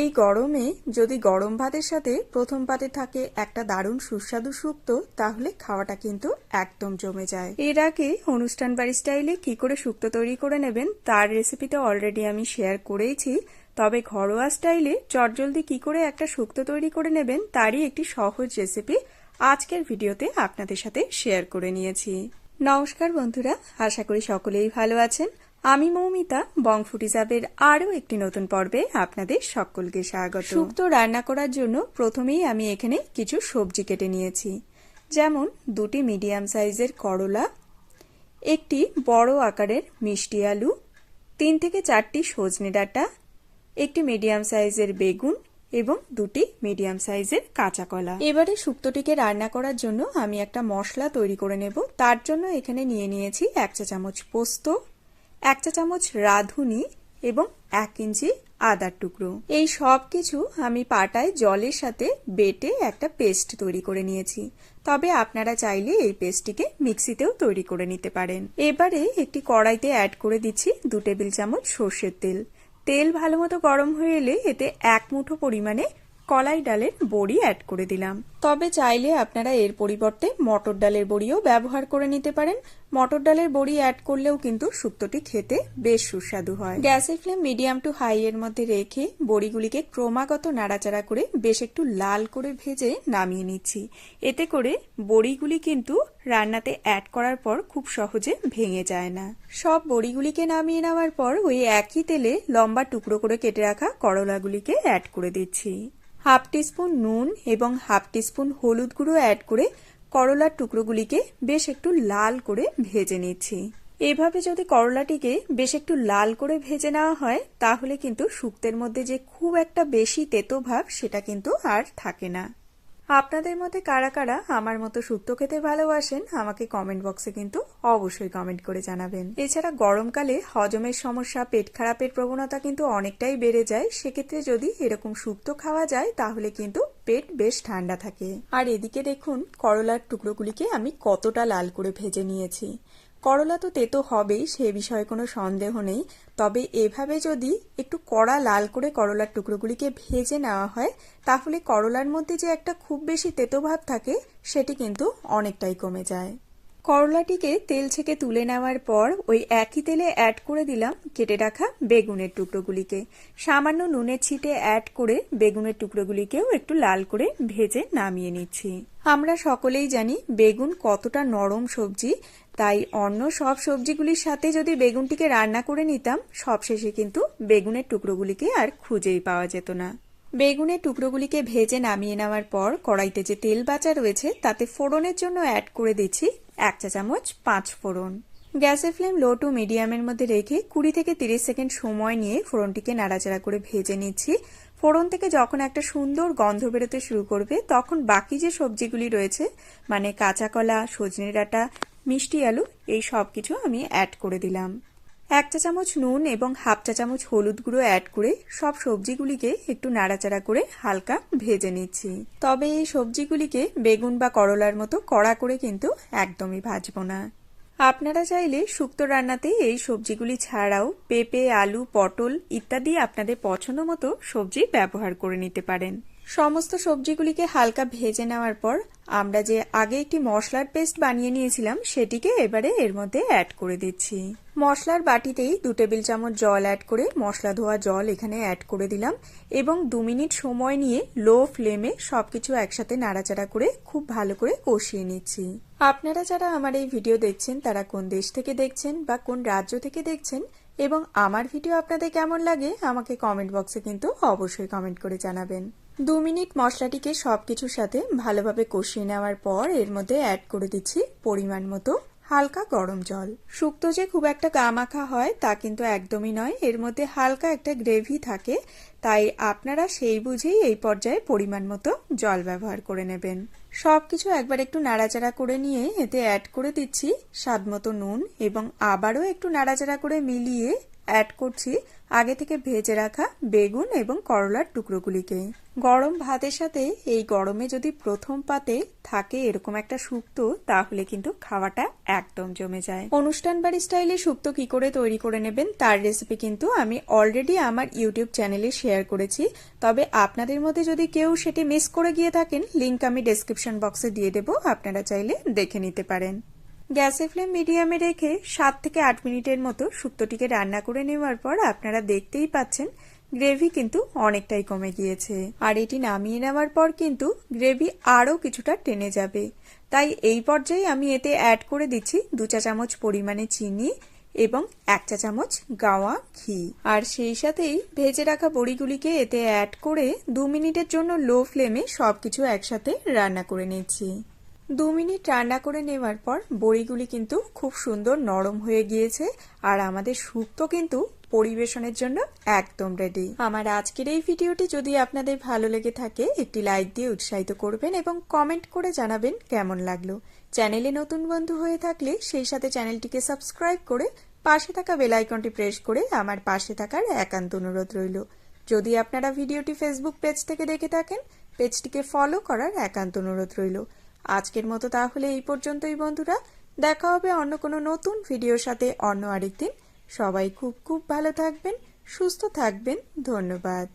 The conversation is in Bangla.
এই গরমে যদি গরম ভাতের সাথে প্রথম পাতে থাকে একটা দারুণ সুস্বাদু শুক্তো তাহলে খাওয়াটা কিন্তু একদম জমে যায়। এর আগে অনুষ্ঠান বাড়ি স্টাইলে কি করে শুক্তো তৈরি করে নেবেন, তার রেসিপিটা অলরেডি আমি শেয়ার করেইছি। তবে ঘরোয়া স্টাইলে চটজলদি কি করে একটা শুক্তো তৈরি করে নেবেন, তারই একটি সহজ রেসিপি আজকের ভিডিওতে আপনাদের সাথে শেয়ার করে নিয়েছি। নমস্কার বন্ধুরা, আশা করি সকলেই ভালো আছেন। আমি মৌমিতা বংফুটি বংফুটিজাবের আরও একটি নতুন পর্বে আপনাদের সকলকে স্বাগত। শুক্তো রান্না করার জন্য প্রথমেই আমি এখানে কিছু সবজি কেটে নিয়েছি। যেমন দুটি মিডিয়াম সাইজের করলা, একটি বড় আকারের মিষ্টি আলু, তিন থেকে চারটি সজনে ডাঁটা, একটি মিডিয়াম সাইজের বেগুন এবং দুটি মিডিয়াম সাইজের কাঁচা কলা। এবারে শুক্তটিকে রান্না করার জন্য আমি একটা মশলা তৈরি করে নেব। তার জন্য এখানে নিয়ে নিয়েছি এক চা চামচ পোস্ত এক চা চামচ রাঁধুনি এবং এক ইঞ্চি আদার টুকরো। এই সব কিছু আমি পাটায় জলের সাথে বেটে একটা পেস্ট তৈরি করে নিয়েছি। তবে আপনারা চাইলে এই পেস্টটিকে মিক্সিতেও তৈরি করে নিতে পারেন। এবারে একটি কড়াইতে অ্যাড করে দিচ্ছি দু টেবিল চামচ সর্ষের তেল। তেল ভালো মতো গরম হয়ে এলে এতে এক মুঠো পরিমাণে কলাই ডালের বড়ি অ্যাড করে দিলাম। তবে চাইলে আপনারা এর পরিবর্তে মটর ডালের বড়িও ব্যবহার করে নিতে পারেন। মটর ডালের বড়ি অ্যাড করলেও কিন্তু শুক্তটি খেতে বেশ সুস্বাদু হয়। গ্যাসের ফ্লেম মিডিয়াম টু হাই এর মধ্যে রেখে বড়িগুলিকে ক্রমাগত নাড়াচাড়া করে বেশ একটু লাল করে ভেজে নামিয়ে নিচ্ছি। এতে করে বড়িগুলি কিন্তু রান্নাতে অ্যাড করার পর খুব সহজে ভেঙে যায় না। সব বড়িগুলিকে নামিয়ে নেওয়ার পর ওই একই তেলে লম্বা টুকরো করে কেটে রাখা করলাগুলিকে অ্যাড করে দিচ্ছি। হাফ টিস্পুন নুন এবং হাফ টিস্পুন হলুদ গুঁড়ো অ্যাড করে করলার টুকরোগুলিকে বেশ একটু লাল করে ভেজে নিচ্ছি। এভাবে যদি করলাটিকে বেশ একটু লাল করে ভেজে নেওয়া হয়, তাহলে কিন্তু শুক্তের মধ্যে যে খুব একটা বেশি তেতো ভাব, সেটা কিন্তু আর থাকে না। আপনাদের মধ্যে কারা কারা আমার মতো শুক্তো খেতে ভালোবাসেন, আমাকে কমেন্ট বক্সে কিন্তু অবশ্যই কমেন্ট করে জানাবেন। এছাড়া গরমকালে হজমের সমস্যা, পেট খারাপের প্রবণতা কিন্তু অনেকটাই বেড়ে যায়। সেক্ষেত্রে যদি এরকম শুক্তো খাওয়া যায়, তাহলে কিন্তু পেট বেশ ঠান্ডা থাকে। আর এদিকে দেখুন, করলার টুকরোগুলিকে আমি কতটা লাল করে ভেজে নিয়েছি। করলা তো তেতো হবেই, সে বিষয়ে কোনো সন্দেহ নেই। তবে এভাবে যদি একটু কড়া লাল করে করলার টুকরোগুলিকে ভেজে নেওয়া হয়, তাহলে করলার মধ্যে যে একটা খুব বেশি তেতো ভাব থাকে, সেটি কিন্তু অনেকটাই কমে যায়। করলাটিকে তেল ছেঁকে তুলে নেওয়ার পর ওই একই তেলে অ্যাড করে দিলাম কেটে রাখা বেগুনের টুকরোগুলিকে। সামান্য নুনের ছিটে অ্যাড করে বেগুনের টুকরোগুলিকেও একটু লাল করে ভেজে নামিয়ে নিচ্ছি। আমরা সকলেই জানি বেগুন কতটা নরম সবজি, তাই অন্য সব সবজিগুলির সাথে যদি বেগুনটিকে রান্না করে নিতাম, সবশেষে কিন্তু বেগুনের টুকরোগুলিকে আর খুঁজেই পাওয়া যেত না। বেগুনের টুকরোগুলিকে ভেজে নামিয়ে নেওয়ার পর কড়াইতে যে তেল বাচা রয়েছে, তাতে ফোড়নের জন্য অ্যাড করে দিচ্ছি এক চা চামচ পাঁচ ফোড়ন। গ্যাসের ফ্লেম লো টু মিডিয়ামের মধ্যে রেখে কুড়ি থেকে তিরিশ সেকেন্ড সময় নিয়ে ফোড়নটিকে নাড়াচাড়া করে ভেজে নিচ্ছি। ফোড়ন থেকে যখন একটা সুন্দর গন্ধ বেরোতে শুরু করবে, তখন বাকি যে সবজিগুলি রয়েছে মানে কাঁচা কলা, সজনে ডাঁটা, মিষ্টি আলু, এই সব কিছু আমি অ্যাড করে দিলাম। এক চা চামচ নুন এবং হাফ চা চামচ হলুদ গুঁড়ো অ্যাড করে সব সবজিগুলিকে একটু নাড়াচাড়া করে হালকা ভেজে নিচ্ছি। তবে এই সবজিগুলিকে বেগুন বা করলার মতো কড়া করে কিন্তু একদমই ভাজবো না। আপনারা চাইলে শুক্তো রান্নাতে এই সবজিগুলি ছাড়াও পেঁপে, আলু, পটল ইত্যাদি আপনাদের পছন্দ মতো সবজি ব্যবহার করে নিতে পারেন। সমস্ত সবজিগুলিকে হালকা ভেজে নেওয়ার পর আমরা যে আগে একটি মশলার পেস্ট বানিয়ে নিয়েছিলাম, সেটিকে এবারে এর মধ্যে অ্যাড করে দিচ্ছি। মশলার বাটিতেই দু টেবিল চামচ জল অ্যাড করে মশলা ধোয়া জল এখানে অ্যাড করে দিলাম এবং দু মিনিট সময় নিয়ে লো ফ্লেমে সবকিছু একসাথে নাড়াচাড়া করে খুব ভালো করে কষিয়ে নিচ্ছি। আপনারা যারা আমার এই ভিডিও দেখছেন, তারা কোন দেশ থেকে দেখছেন বা কোন রাজ্য থেকে দেখছেন এবং আমার ভিডিও আপনাদের কেমন লাগে, আমাকে কমেন্ট বক্সে কিন্তু অবশ্যই কমেন্ট করে জানাবেন। দু মিনিট মশলাটিকে সব কিছুর সাথে ভালোভাবে কষিয়ে নেওয়ার পর এর মধ্যে অ্যাড করে দিচ্ছি পরিমাণ মতো হালকা গরম জল। শুক্তো যে খুব একটা গামাখা হয় তা কিন্তু একদমই নয়। এর মধ্যে হালকা একটা গ্রেভি থাকে, তাই আপনারা সেই বুঝেই এই পর্যায়ে পরিমাণ মতো জল ব্যবহার করে নেবেন। সবকিছু একবার একটু নাড়াচাড়া করে নিয়ে এতে অ্যাড করে দিচ্ছি স্বাদ মতো নুন এবং আবারও একটু নাড়াচাড়া করে মিলিয়ে অ্যাড করছি আগে থেকে ভেজে রাখা বেগুন এবং করলার টুকরোগুলিকে। গরম ভাতের সাথে এই গরমে যদি প্রথম পাতে থাকে এরকম একটা শুক্তো তাহলে কিন্তু খাওয়াটা একদম জমে যায়। অনুষ্ঠান বাড়ি স্টাইলে শুক্তো কি করে তৈরি করে নেবেন তার রেসিপি কিন্তু আমি অলরেডি আমার ইউটিউব চ্যানেলে শেয়ার করেছি। তবে আপনাদের মধ্যে যদি কেউ সেটি মিস করে গিয়ে থাকেন লিংক আমি ডেসক্রিপশন বক্সে দিয়ে দেবো, আপনারা চাইলে দেখে নিতে পারেন। গ্যাসের ফ্লেম মিডিয়ামে রেখে সাত থেকে আট মিনিটের মতো শুক্তোটিকে রান্না করে নেওয়ার পর আপনারা দেখতেই পাচ্ছেন, গ্রেভি কিন্তু অনেকটাই কমে গিয়েছে। আর এটি নামিয়ে নেওয়ার পর কিন্তু গ্রেভি আরও কিছুটা টেনে যাবে। তাই এই পর্যায়ে আমি এতে অ্যাড করে দিচ্ছি দু চা চামচ পরিমাণে চিনি এবং এক চা চামচ গাওয়া ঘি। আর সেই সাথেই ভেজে রাখা বড়িগুলিকে এতে অ্যাড করে দু মিনিটের জন্য লো ফ্লেমে সবকিছু একসাথে রান্না করে নিচ্ছি। দু মিনিট রান্না করে নেওয়ার পর বড়িগুলি কিন্তু খুব সুন্দর নরম হয়ে গিয়েছে আর আমাদের শুক্তো কিন্তু পরিবেশনের জন্য একদম রেডি আমার আজকের এই ভিডিওটি যদি আপনাদের ভালো লেগে থাকে, একটি লাইক দিয়ে উৎসাহিত করবেন এবং কমেন্ট করে জানাবেন কেমন লাগল। চ্যানেলে নতুন বন্ধু হয়ে থাকলে সেই সাথে চ্যানেলটিকে সাবস্ক্রাইব করে পাশে থাকা বেল আইকনটি প্রেস করে আমার পাশে থাকার একান্ত অনুরোধ রইল। যদি আপনারা ভিডিওটি ফেসবুক পেজ থেকে দেখে থাকেন পেজটিকে ফলো করার একান্ত অনুরোধ রইল। আজকের মতো তাহলে এই পর্যন্তই বন্ধুরা। দেখা হবে অন্য কোনো নতুন ভিডিওর সাথে অন্য আরেকদিন। সবাই খুব খুব ভালো থাকবেন, সুস্থ থাকবেন। ধন্যবাদ।